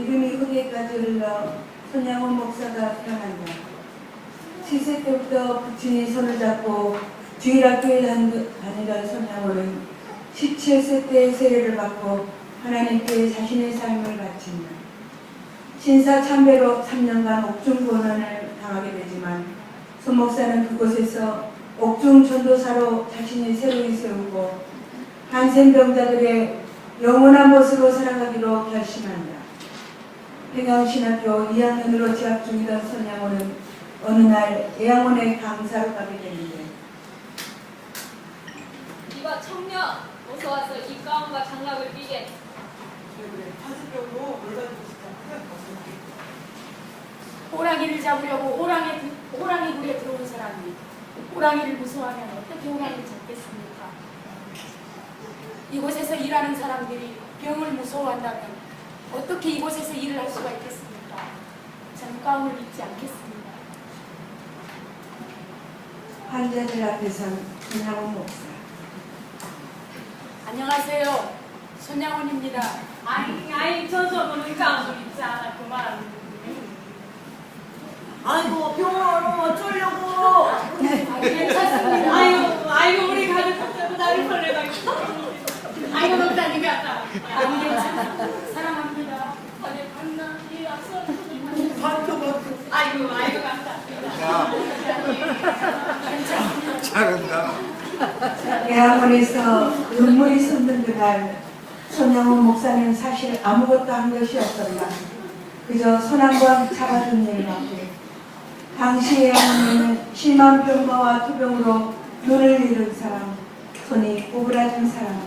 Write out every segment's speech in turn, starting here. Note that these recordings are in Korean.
믿음이 후대까지 흘러 손양원 목사가 태어난다. 7세 때부터 부친이 손을 잡고 주일학교에 단- 다니던 손양원은 17세 때 세례를 받고 하나님께 자신의 삶을 바친다. 신사 참배로 3년간 옥중 고난을 당하게 되지만 손 목사는 그곳에서 옥중 전도사로 자신을 새로이 세우고 한센병자들의 영원한 모습으로 살아가기로 결심한다. 평양신학교 2학년으로 재학 중이던 손양호는 어느 날 예양원의 강사로 가게 되는데 이봐 청년 어서 와서 이 가운과 장갑을 끼게. 호랑이를 잡으려고 호랑이, 호랑이 굴에 들어온 사람이 호랑이를 무서워하면 어떻게 호랑이를 잡겠습니까? 이곳에서 일하는 사람들이 병을 무서워한다면 어떻게 이곳에서 일을 할 수가 있겠습니까? 저는 가움을 믿지 않겠습니다. 환자들 앞에선 손양원 목사 안녕하세요. 손양원입니다. 아이 아이 저저분은 가운을 입지 않았구만 아이고 병원 어쩌려고? 아, 괜찮습니다. 아이고 아이고 우리 가족 갑자기 나를 벌레가지고 예양원에서 눈물이 솟는 그날 손양원 목사는 사실 아무것도 한 것이 없었다. 그저 손 한 번 잡아준 일밖에. 당시 예양원에는 심한 병마와 투병으로 눈을 잃은 사람, 손이 오그라진 사람,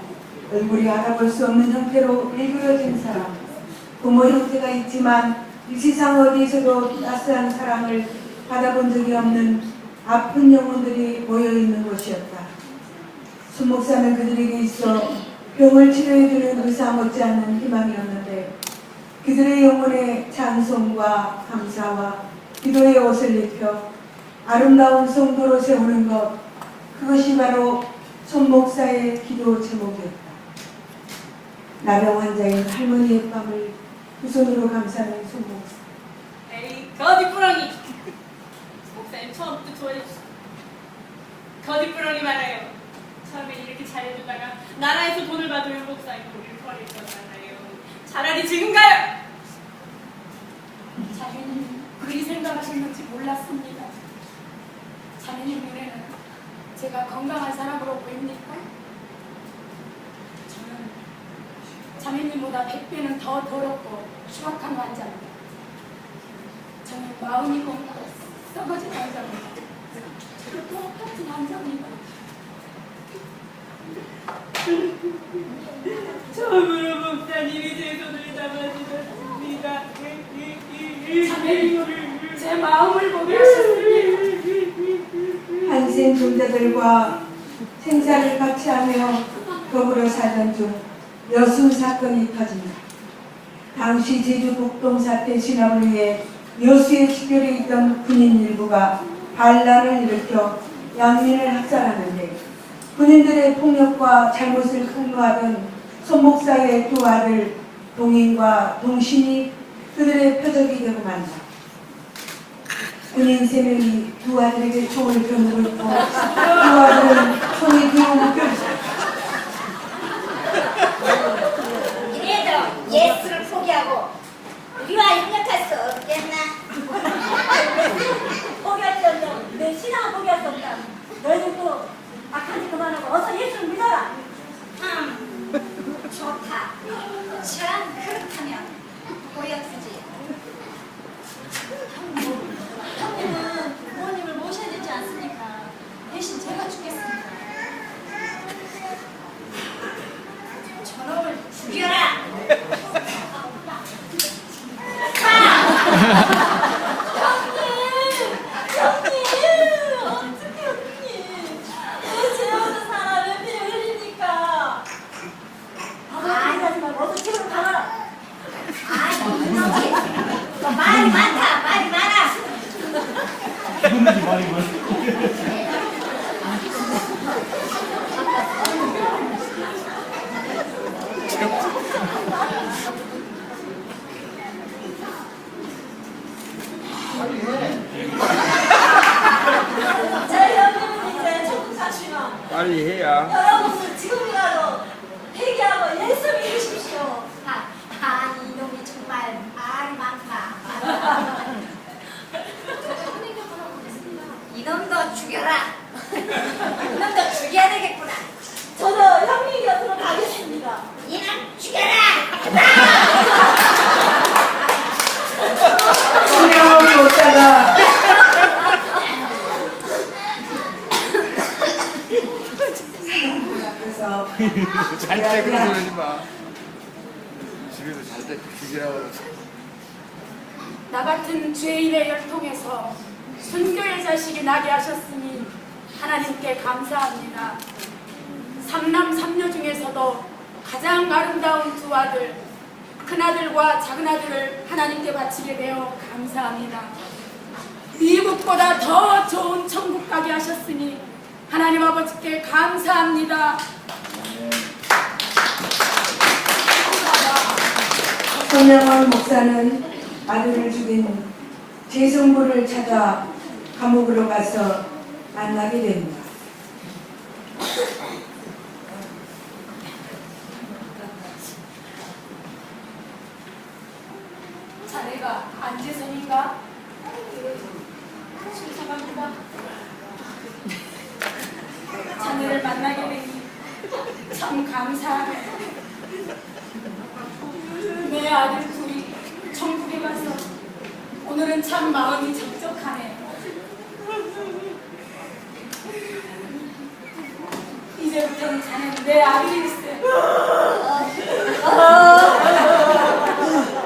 얼굴이 알아볼 수 없는 형태로 일그러진 사람, 부모 형태가 있지만 이 세상 어디에서도 따스한 사랑을 받아본 적이 없는 아픈 영혼들이 모여있는 곳이었다. 순 목사는 그들에게 있어 병을 치료해주는 의사 못지않는 희망이었는데 그들의 영혼에 찬송과 감사와 기도의 옷을 입혀 아름다운 성도로 세우는 것 그것이 바로 손 목사의 기도 제목이었다. 나병 환자인 할머니의 밤을 두 손으로 감싸는 손 목사. 에이 거짓부렁이 목사님 처음부터 좋아해주셨어 거짓부렁이 말아요 처음에 이렇게 잘해주다가 나라에서 돈을 받으면 목사님 우리를 버릴 거잖아요 차라리 지금 가요 자매님 그리 생각하셨는지 몰랐습니다. 자매님 눈에는 제가 건강한 사람으로 보입니까? 저는 자매님보다 100배는 더 더럽고 추악한 환자입니다. 저는 마음이 공고 썩어진 환자입니다. 저도 똑같은 환자입니다. 처음으로 목사님이 제 손을 잡아주셨습니다 자매님 제 마음을 보게 하셨습니다. 한생 종자들과 생사를 같이 하며 더불어 살던 중 여순 사건이 터진다. 당시 제주 북동 사태 진압을 위해 여수에 집결해 있던 군인 일부가 반란을 일으켜 양민을 학살하는데 군인들의 폭력과 잘못을 폭로하던 손 목사의 두 아들 동인과 동신이 그들의 표적이 되고 만다. 군인 세 명이 두 아들에게 총을 겨누고 있고 두 아들은 손에 뒤로 묶여 있다. 이래도 예수를 포기하고 우리와 협력할 수 없겠나? 포기할 수 없다. 내 신앙을 포기할 수 없다. 너희들도 악한 짓 그만하고 어서 예수를 믿어라. 음, 좋다. 참 그렇다면 보여주지. 형님은 부모님을 모셔야 되지 않습니까? 대신 제가 죽 哪里呀、啊？ 잘때 하지 마. 집에서 잘때 죽이라고. 나 같은 죄인의 혈통에서 순교의 자식이 나게 하셨으니 하나님께 감사합니다. 삼남 삼녀 중에서도 가장 아름다운 두 아들, 큰아들과 작은아들을 하나님께 바치게 되어 감사합니다. 미국보다 더 좋은 천국 가게 하셨으니 하나님 아버지께 감사합니다. 손영원 목사는 아들을 죽인 재성부를 찾아 감옥으로 가서 만나게 됩니다. 자네가 안재선인가? 죄송합니다. 자네를 만나게 되니 참 감사하네. 내 아들 둘이 천국에 가서 오늘은 참 마음이 적적하네. 이제부터는 자네는 내 아들일세.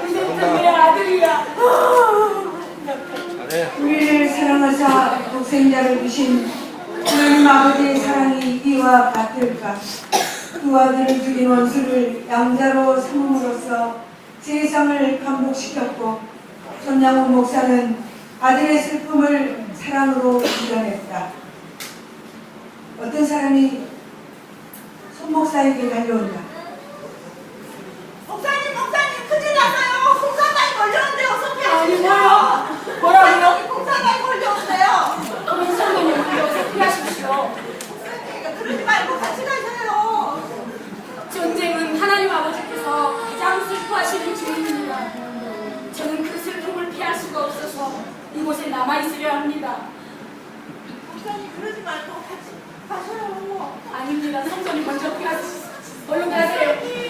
이제부터 내 아들이야. 우리를 사랑하사 독생자를 주신 하나님 아버지의 사랑이 이와 같을까? 두 아들을 죽인 원수를 양자로 삼음으로써 세상을 감복시켰고 손양훈 목사는 아들의 슬픔을 사랑으로 이겨냈다. 어떤 사람이 손 목사에게 달려온다. 목사님 목사님 큰일 났어요. 공사장이 걸렸는데요. 아니 소피하십시오. 뭐야? 뭐라고요? 공사장이 걸렸는데요. 그럼 성도님 어서 피하십시오. 남아 있으려 합니다. 목사님 그러지 말고 같이 가셔요. 아닙니다. 성전이 먼저 피하시오. 얼른 가세요.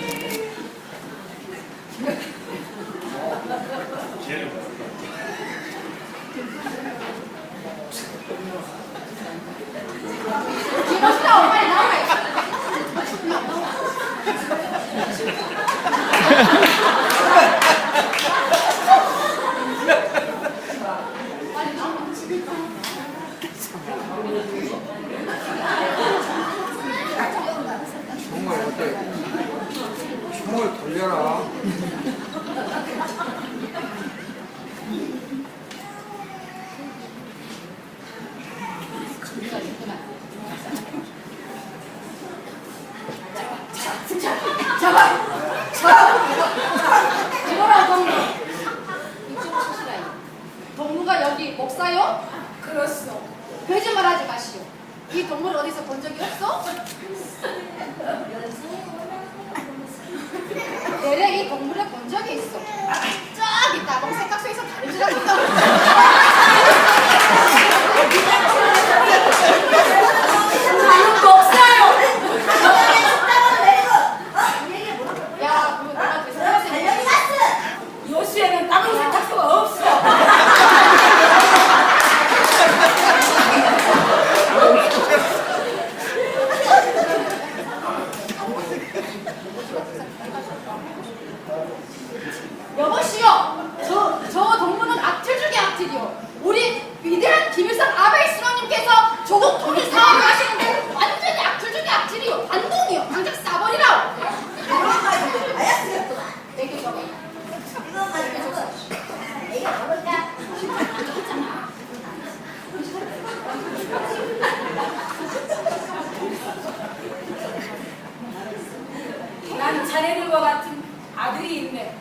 난 자네들과 같은 아들이 있네.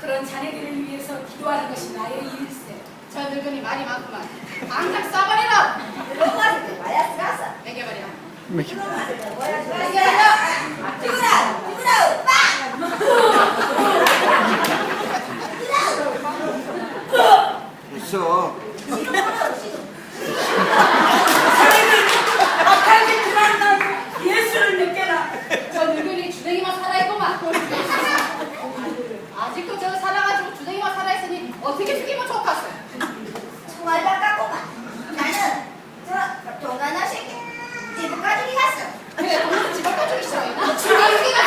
그런 자네들을 위해서 기도하는 것이 나의 일세. 저 늙은이 말이 많구만. 당장 싸버리라고 내게 말이야 내게 말이야 있어. 악한 짓 그만하고 예수를 느껴라. 저 늙은이 주댕이만 살아있구만 아직도 저 살아가지고 주댕이만 살아있으니 어떻게 죽이면 좋겠어 총알 바꿨구만. 나는 저 동안아 새끼 집까지 갔어. 그래 동물 집을 가지고 있어요 죽이기가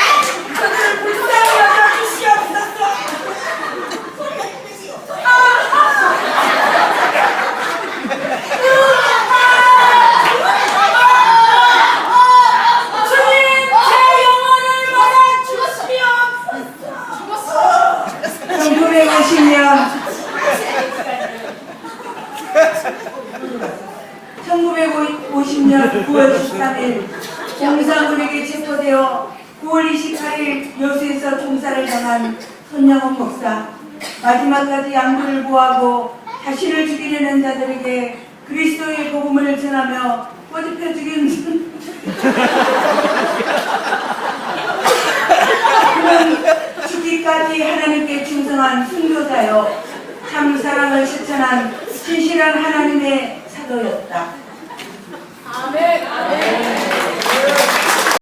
1950년 1950년 9월 13일 공사군에게 체포되어 9월 28일 여수에서 총살을 당한 손양원 목사 마지막까지 양부를 구하고 자신을 죽이려는 자들에게 그리스도의 복음을 전하며 꼬집혀 죽인 그는 죽기까지 하나님께 충성한 순교자요 참 사랑을 실천한 진실한 하나님의 사도였다. 아멘. 아멘.